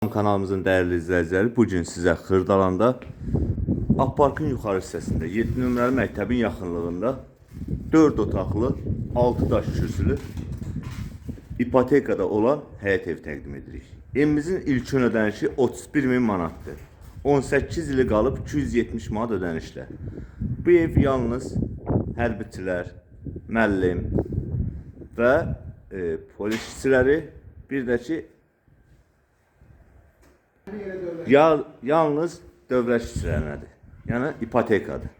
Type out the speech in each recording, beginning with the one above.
Kanalımızın değerli izləyiciləri, bu gün sizə Xırdalanda Akparkın yuxarı hissəsində 7 nömrəli məktəbin yaxınlığında 4 otaqlı, 6 daş kürsülü ipotekada olan həyət ev təqdim edirik. Evimizin ilkin ödənişi 31 min manatdır. 18 ili qalıb 270 manat ödənişlə. Bu ev yalnız hərbiçilər, müəllim və e, polis işçiləri, bir də ki Ya, yalnız dövlət işçilərinədir. Yəni ipotekadır.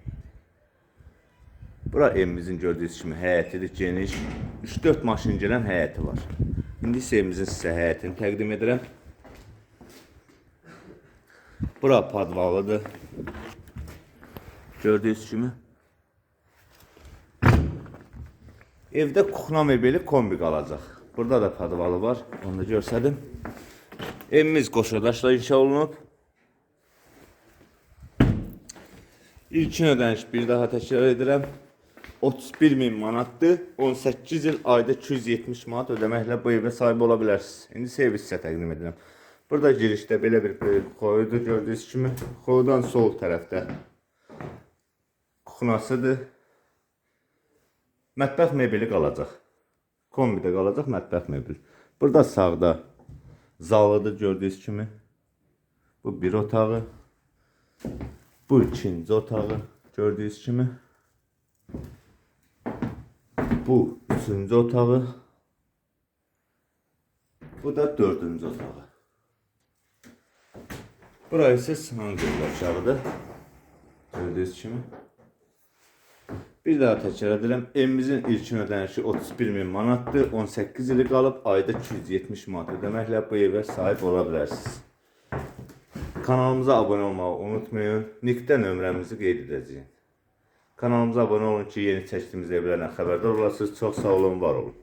Bura evimizin gördüyünüz kimi həyətidir, geniş. 3-4 maşın gələn həyəti var. İndi isə evimizin sizə həyətini təqdim edirəm. Bura padvalıdır. Gördüyünüz kimi. Evdə kuxna mebeli kombi qalacaq. Burada da padvalı var. Onu da görsədim. Evimiz qoşadaşla inşa olunub. İlkin ödəniş bir daha təkrar edirəm. 31 min manatdır. 18 il ayda 270 manat ödəməklə bu evə sahib ola bilərsiniz. İndi evi sizə təqdim edirəm. Burada girişdə belə bir e, xoyudur gördüyünüz kimi. Xoyudan sol tərəfdə kuxnasıdır. Mətbəx mebeli qalacaq. Kombi də qalacaq, mətbəx mebeli. Burada sağda zalıdır gördüyünüz kimi. Bu bir otağı. Bu ikinci otağı gördüyünüz kimi. Bu üçüncü otağı. Bu da dördüncü otağı. Burası sınan gözləşarıdır. Gördüyünüz kimi. Bir daha təkrar edirəm. Evimizin ilkin ödənişi 31 min manatdır. 18 ili qalıb ayda 270 manat ödəməklə bu evə sahib ola bilərsiniz. Kanalımıza abunə olmağı unutmayın. Nikdə nömrəmizi qeyd edəcəyik. Kanalımıza abunə olun ki, yeni çəkdiyimiz evlərdən xəbərdar olasınız. Çox sağ olun, var olun.